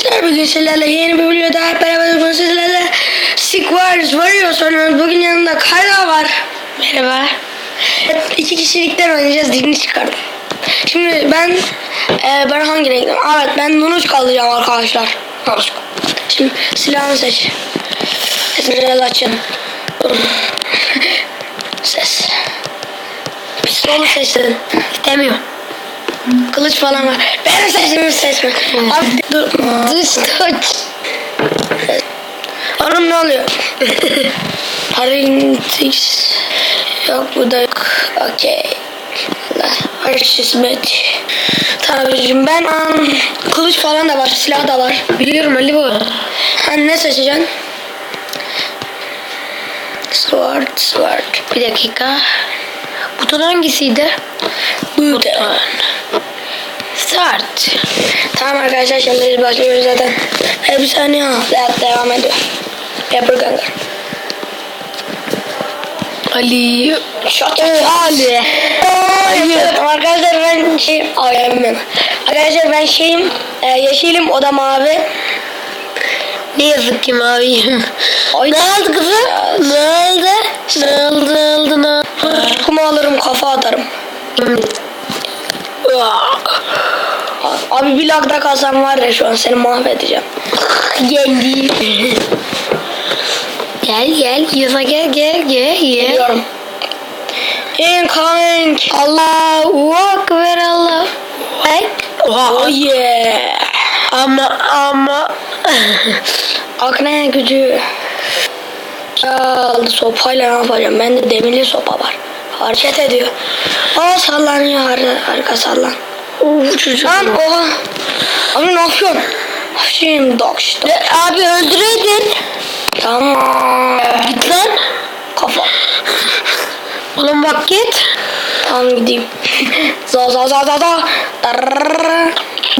Arkadaşlar bugün sizlerle yeni bir videoda hep beraber bugün sizlerle Wars Warriors oynuyoruz. Bugün yanında Kayra var. Merhaba. İki kişilikten oynayacağız. Dilini çıkardım. Şimdi ben e, ben hangi renktim? Evet ben Nunuç kalacağım arkadaşlar. Nunuç. Şimdi silahını seç. Biraz açın. Ses. Pistolu seçtin. İstemiyorum. Kılıç falan var. Benim seçtiğimi seçme. Abi dur. Dış touch. Oğlum ne oluyor? Harintis. Yok bu da yok. Okey. Hırsızmet. Tabii ben an, kılıç falan da var, silah da var. Biliyorum Ali bu. Hani ne seçeceksin? Sword, sword. Bir dakika. Buton hangisiydi? Buton. Start. Tamam arkadaşlar şimdi biz başlıyoruz zaten. Her bir saniye ha. Evet, devam ediyor. Yapır kanka. Ali. Shot. Ali. Hayır. Arkadaşlar ben şey... Ay ben. Arkadaşlar ben şeyim. E, yeşilim o da mavi. Ne yazık ki maviyim. Ay, ne oldu kızım? Ne oldu? Ne oldu? Ne oldu? Kuma alırım kafa atarım. Abi bir lagda kalsam var ya şu an seni mahvedeceğim. Geldi. Gel gel. Yusa gel gel gel. gel. Geliyorum. Incoming. Allahu Ekber Allah. Oh yeah. Ama ama. Akne gücü. Aldı sopayla ne yapacağım? Bende demirli sopa var. Hareket ediyor. Aa sallanıyor arka, arka sallan. Uf çocuk. Lan oha. Abi ne yapıyorsun? Şimdi dokş. Abi öldüreydin. Tamam. Git lan. Kafa. Oğlum bak git. Tamam gideyim. za za za za za.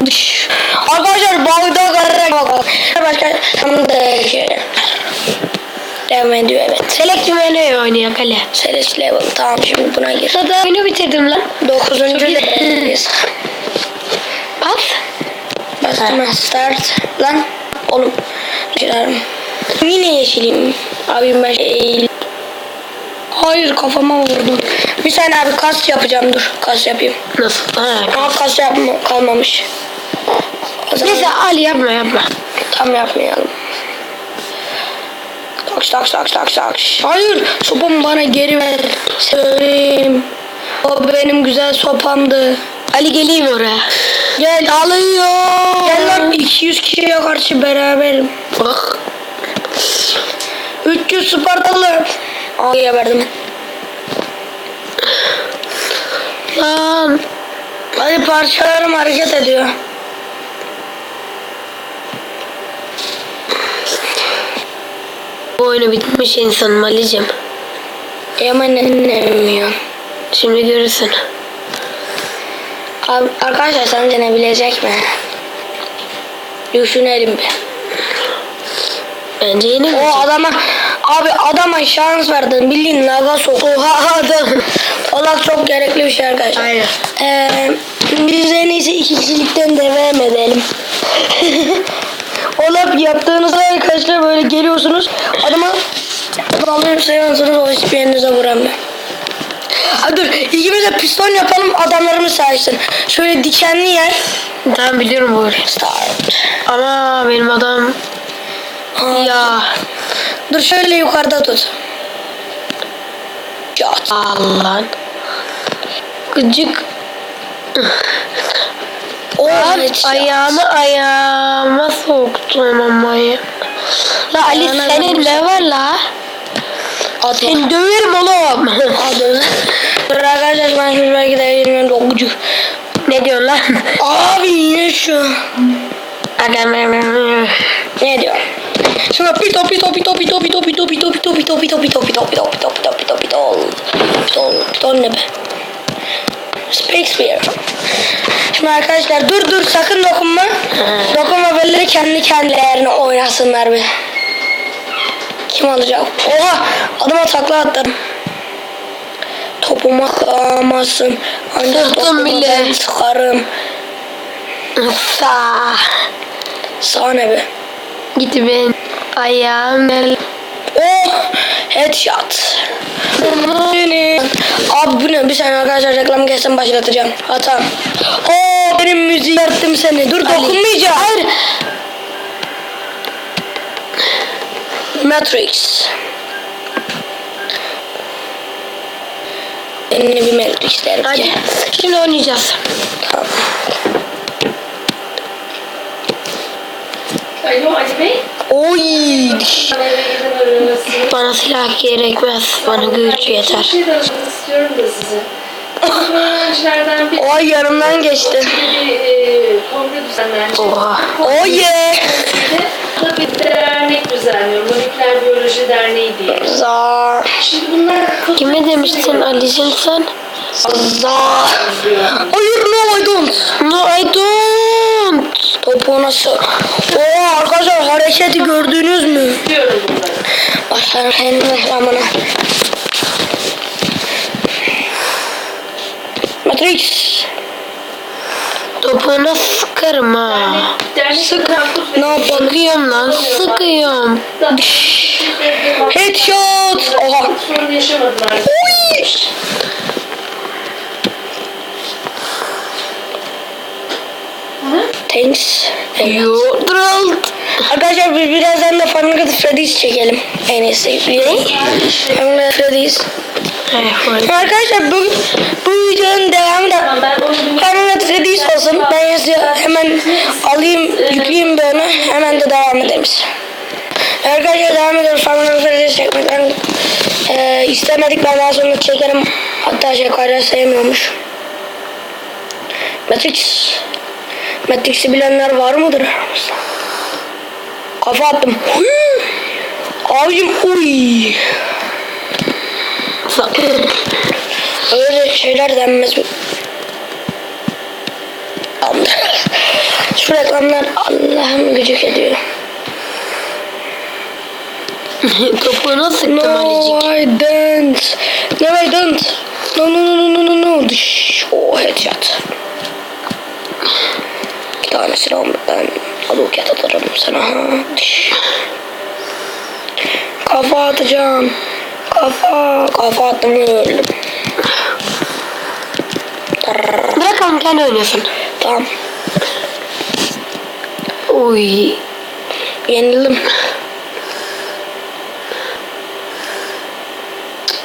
Dış. Arkadaşlar bağda garrak bak. Başka tam da şey. Devam ediyor evet. Select menü oynuyor kale. Select level. Tamam şimdi buna gir. Sada oyunu bitirdim lan. Dokuzuncu leveldeyiz. Ben. Start. Lan. Oğlum. Çıkarım. Yine yeşilim. Abim ben şey... Hayır kafama vurdum. Bir saniye abi kas yapacağım dur. Kas yapayım. Nasıl? Ha. Ama kas yapma kalmamış. O zaman Neyse Ali yapma yapma. tam yapmayalım. Takş takş takş takş takş. Hayır sopamı bana geri ver. Söyleyeyim. O benim güzel sopamdı. Ali geleyim oraya. Gel alıyor. Gel lan 200 kişiye karşı beraberim. Bak. 300 Spartalı. Aa geberdim. Lan. Hadi parçalarım hareket ediyor. Bu oyunu bitmiş insanım Ali'cim. Ama ne bilmiyorum. Şimdi görürsün. Abi, arkadaşlar sence ne bilecek mi? Düşünelim bir. Bence yeni O adama abi adama şans verdin bildiğin laga sok. Oha adam. Lag çok gerekli bir şey arkadaşlar. Aynen. Ee, biz en iyisi iki kişilikten devam edelim. o lag yaptığınızda arkadaşlar böyle geliyorsunuz adama alıyor seviyorsunuz o hiçbir yerinize vuramıyor. Ha dur ikimiz de piston yapalım adamlarımız saysın. Şöyle dikenli yer. Tamam biliyorum bu. Start. Ama benim adam Aa, ya Dur şöyle yukarıda tut. Shot. Allah. Gıcık. Headshot. ayağımı ayağıma soktun ama. La Ali senin ne var la? Atma. Seni döverim oğlum. Dur arkadaşlar ben şimdi belki de yirmi dokucu. ne diyorsun lan? Abi yine şu. Ne diyor? Şimdi pito pito pito pito pito pito pito pito pito pito pito pito pito pito pito pito pito pito pito ne be? Shakespeare. Şimdi arkadaşlar dur dur sakın dokunma. Dokunma böyle kendi kendilerine oynasınlar bir. Kim alacak? Oha adama takla attım. Topuma sığamazsın. Ancak topuma bile. ben sıkarım. Sa. Sağ ne be? Gitti ben. Ayağım el. Oh! Headshot. Abi bu ne? Bir saniye arkadaşlar reklam geçsen başlatacağım. Hatam. Oo benim müziği yaktım seni. Dur dokunmayacağım. Hayır. Matrix. Yeni bir Matrix derim Hadi. ki. Şimdi oynayacağız. Tamam. Alo Ali Bey. Oy. Bana silah gerekmez. Bana güç yeter. Bir şey Oy yanımdan geçti. e. Oha. Oh yeah. Bir dernek düzenliyor. Biyoloji Derneği diye. Za. Şimdi bunlar Kime demiştin Ali'cim sen? Za. Hayır no I don't. No I don't. Topu nasıl? Oo arkadaşlar hareketi gördünüz mü? diyorum bunları. Başlar henüz amına. Matrix. Topuna sıkarım ha. Sık. Ne? Sıkıyorum lan sıkıyorum. Headshot. Oha. Thanks. Eyvallah. Yodrult. Arkadaşlar biz birazdan da Fantasy Freddy's çekelim. En iyisi. Fantasy Freddy's. Arkadaşlar bu, bu videonun devamı da Fantasy Freddy's olsun. Ben hemen alayım, yükleyeyim bir. Hemen de devam ederiz. Arkadaşlar devam ediyoruz. Fantasy Freddy's çekmekten e, istemedik. Ben daha sonra çekerim. Hatta şey kayda sevmiyormuş. Matrix. Matrix'i bilenler var mıdır? Kafa attım. Abicim uy. Öyle şeyler denmez mi? Şu reklamlar Allah'ım gücük ediyor. Topuna sıktım Ali'cik. No I don't. No I don't. No no no no no no no. Dış. Oh headshot. İki tane silahım ben aluket atarım sana. Kafa atacağım. Kafa. Kafa attım öldüm. Bırak onu kendi oynasın. Tamam. Uy. Yenildim.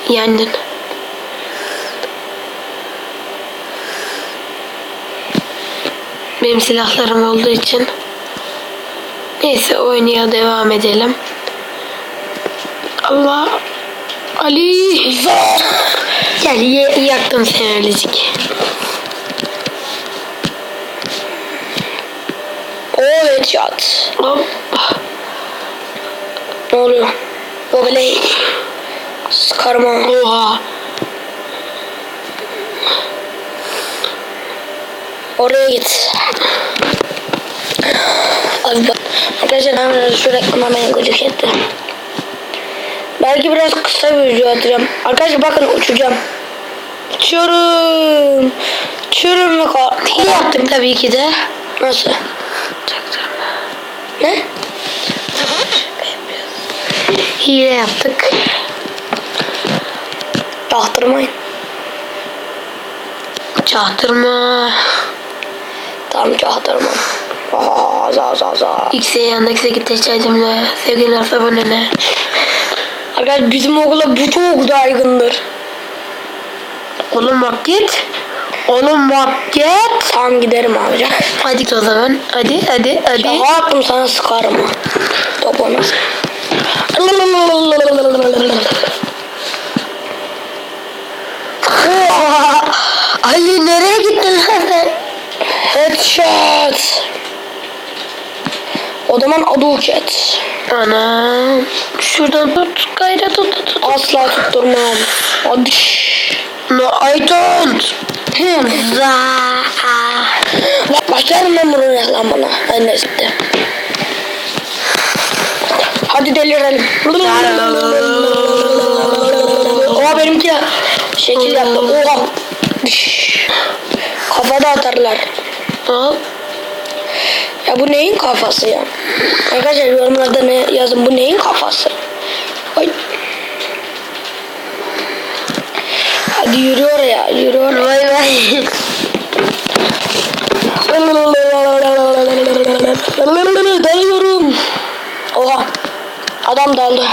Yendin. Benim silahlarım olduğu için. Neyse oynaya devam edelim. Allah. Ali. Zor. Gel ye, yaktım seni Ali'cik. Oh headshot. Ne oluyor? Böyle sıkarma. Oha. Oraya git. Abi bak. Arkadaşlar ben şu reklama beni gıcık etti. Belki biraz kısa bir video atacağım. Arkadaşlar bakın uçacağım. Uçuyorum. Uçuyorum ve ka- İyi yaptık tabii ki de. Nasıl? Ne? Hile yaptık. Çaktırmayın. Çaktırma. Tamam çaktırmam. Za za za. X'e yanındaki sekretercimle sevgili abone Arkadaşlar bizim okula bu çok yaygındır. Oğlum bak git. Oğlum bak git. Tamam giderim abicim. Hadi o zaman. Hadi hadi hadi. Şaka yaptım sana sıkarım. Top! Ali nereye gittin lan sen? Headshot. O zaman aduket. Ana. Şuradan tut. Gayret tut tut tut. Asla tutturmam. Hadi. No I don't. Başlarım ben bunun reklamına. En neyse. Hadi delirelim. Oha benimki de şekil yaptı. Oha. Kafada atarlar. Hop. Ya bu neyin kafası ya? Arkadaşlar yorumlarda ne yazın bu neyin kafası? Ay. Hadi yürü oraya yürü oraya. Vay vay. Dalıyorum. Oha. Adam daldı.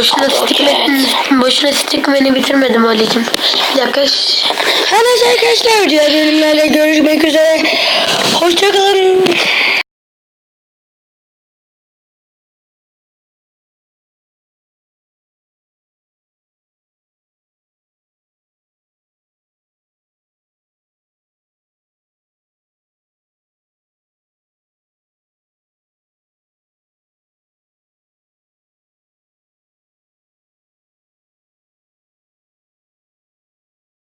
Boşuna stikmen, boşuna stikmeni bitirmedim Ali'cim. Bir dakika. Hadi arkadaşlar diğer bölümlerle görüşmek üzere. Hoşçakalın.